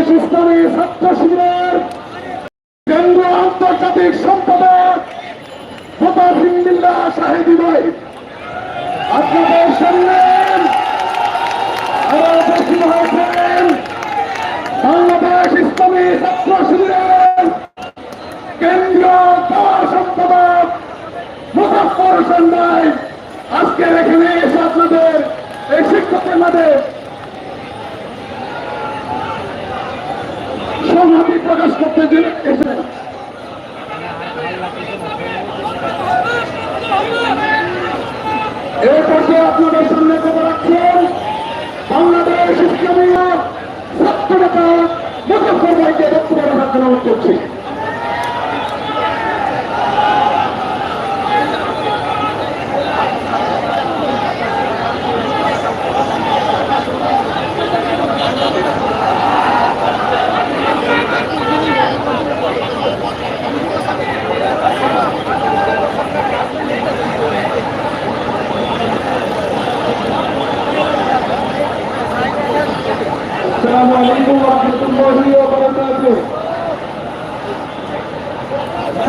বাংলাদেশ ইসলামী ছাত্র শিবিরের কেন্দ্র আন্তর্জাতিক সম্পাদক মোতাফিন্দিল্লাহ শাহিদি আপনাদের সামনে আরও উপস্থিত হয়েছেন বাংলাদেশ ইসলামী ছাত্র শিবিরের কেন্দ্রীয় সম্পাদক মুজাফর হোসেন ভাই। আজকে এখানে এসে আপনাদের, এই শিক্ষকের মাঝে সংহতি প্রকাশ করতে এসে এই আপনাদের সামনে খবর রাখছেন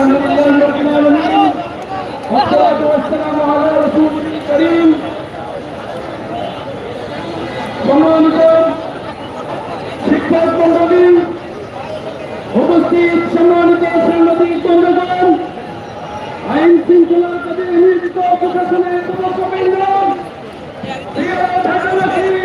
لله رب العالمين والصلاة والسلام على رسوله الكريم সম্মানিত শিক্ষক মন্ডলী উপস্থিত সম্মানিত সাংবাদিক বন্ধুগণ আইন শৃঙ্খলা কাজে নিয়োজিত প্রশাসনের সদস্যবৃন্দ প্রিয়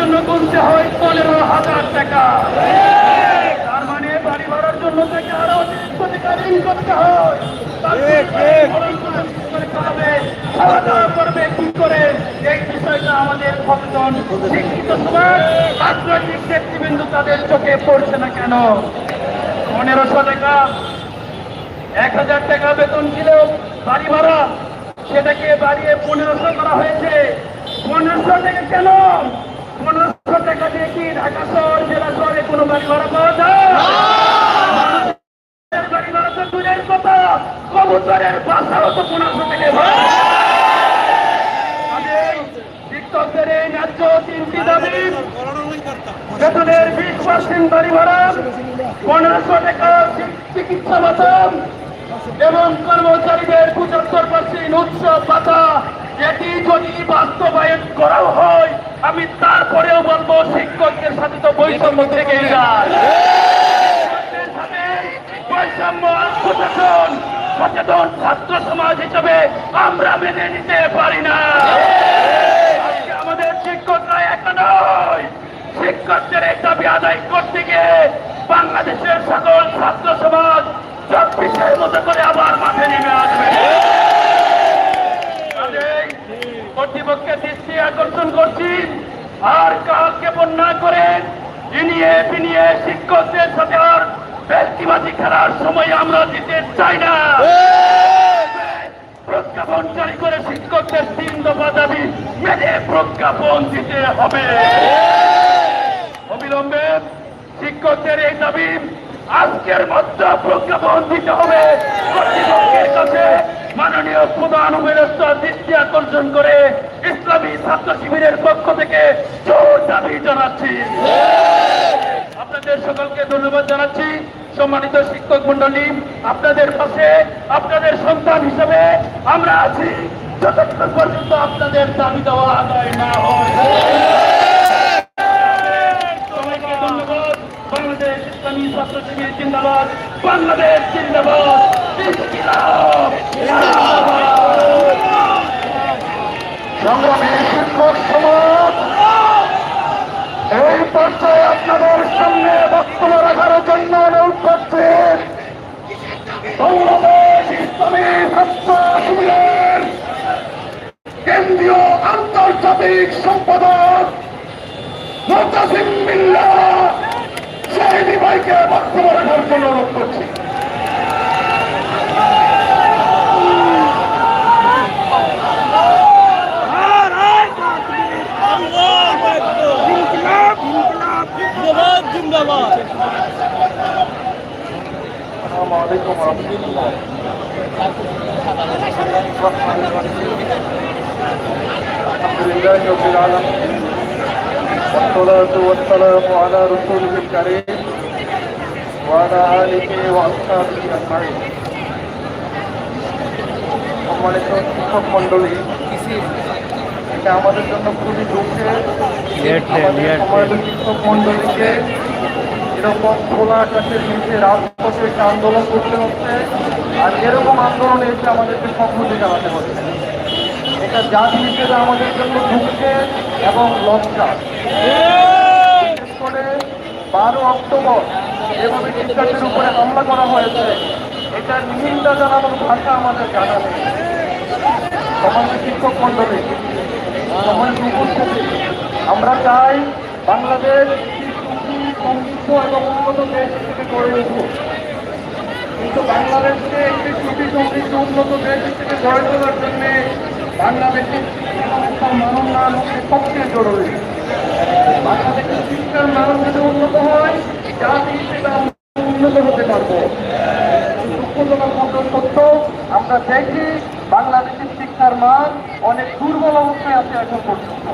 জন্য গুনতে হয় পনেরো হাজার টাকা তার মানে বাড়ি ভাড়ার জন্য থেকে আরও অতিরিক্ত টাকা ঋণ করতে হয় তারপরে ভরণ করে কি করে খাওয়াবে, খাওয়া দাওয়া করবে কি করে এই বিষয়টা আমাদের তাদের চোখে পড়ছে না কেন পনেরোশো টাকা এক হাজার টাকা বেতন ছিল বাড়ি ভাড়া সেটাকে বাড়িয়ে পনেরোশো করা হয়েছে পনেরোশো টাকা কেন পনেরোশো টাকা দিয়ে কি ঢাকা শহর, জেলা শহরে কোনো বাড়ি ভাড়া পাওয়া যায় মানুষের বাড়ি ভাড়া তো দূরের কথা কবুতরের বাসাও তো ভাড়া কাজেই শিক্ষকদের এই চিকিৎসা ভাতা এবং কর্মচারীদের পঁচাত্তর পার্সেন্ট উৎসব ভাতা। এটি যদি বাস্তবায়ন করা হয়, আমি তারপরেও বলব শিক্ষকদের সাথে তো বৈষম্য থেকে যায় শিক্ষকদের সাথে বৈষম্য আর কোথা সচেতন ছাত্র সমাজ হিসেবে আমরা মেনে নিতে পারি না। আমাদের শিক্ষকরা একা নয়। শিক্ষকদের এই দাবি আদায় করতে গিয়ে বাংলাদেশের সকল ছাত্র সমাজ সব বিষয়ের মতো করে আবার মাঠে নেমে আসবে। কর্তৃপক্ষের দৃষ্টি আকর্ষণ করছি। আর কাল কেমন না করেন বিনিয়ে শিক্ষকদের সাথে আর ব্যক্তিবাদী খেলার সময় আমরা দিতে চাই না। প্রজ্ঞাপন জারি করে শিক্ষকদের তিন দফা দাবি মেনে প্রজ্ঞাপন দিতে হবে। অবিলম্বে শিক্ষকদের এই দাবি আজকের মধ্যে প্রজ্ঞাপন দিতে হবে। কর্তৃপক্ষের কাছে মাননীয় প্রধান উপদেষ্টা দৃষ্টি আকর্ষণ করে ইসলামী ছাত্র শিবিরের পক্ষ থেকে জোর দাবি জানাচ্ছি। আপনাদের সকলকে ধন্যবাদ জানাচ্ছি। সম্মানিত শিক্ষক মন্ডলী আপনাদের পাশে আপনাদের সন্তান হিসেবে আমরা আছি। যতক্ষণ পর্যন্ত আপনাদের দাবি দেওয়া আদায় না হয়। এই আপনাদের সামনে বক্তব্য রাখার জন্য অনুরোধ করছে বাংলাদেশ ইসলামী ছাত্র শিবিরের কেন্দ্রীয় আন্তর্জাতিক সম্পাদক মোতাসিম বিল্লাহ শাহিদি ভাইকে বক্তব্য রাখার জন্য অনুরোধ করছি জিন্দাবাদ জিন্দাবাদ আসসালামু আলাইকুম রহমতুল্লাহ الحمد لله رب العالمين والصلاة والسلام على رسوله الكريم وعلى آله وأصحابه أجمعين সম্মানিত শিক্ষক মন্ডলী এটা আমাদের জন্য খুবই দুঃখের আমাদের সমাজের শিক্ষক মন্ডলীকে এরকম খোলা আকাশের নিচে রাজপথে একটা আন্দোলন করতে হচ্ছে আর এরকম আন্দোলনে এসে আমাদেরকে সংহতি জানাতে হচ্ছে জাতি হিসেবে আমাদের জন্য দুঃখের এবং লজ্জা। করে বারো অক্টোবর যেভাবে শিক্ষার্থীর উপরে হামলা করা হয়েছে, এটার নিন্দা জানানোর ভাষা আমাদের জানা নেই। সমাজের শিক্ষক মন্ডলী সমাজের উপস্থিতি, আমরা চাই বাংলাদেশ সমৃদ্ধ এবং উন্নত দেশ হিসেবে গড়ে উঠুক। কিন্তু বাংলাদেশকে একটি সুখী সমৃদ্ধ উন্নত দেশ হিসেবে গড়ে তোলার জন্য বাংলাদেশের শিক্ষা মান হচ্ছে সবচেয়ে জরুরি। বাংলাদেশের শিক্ষার মান যদি উন্নত হয়, জাতি উন্নত হতে পারব। দুঃখজনক মতো সত্য, আমরা দেখি বাংলাদেশের শিক্ষার মান অনেক দুর্বল অবস্থায় আছে এখন পর্যন্ত।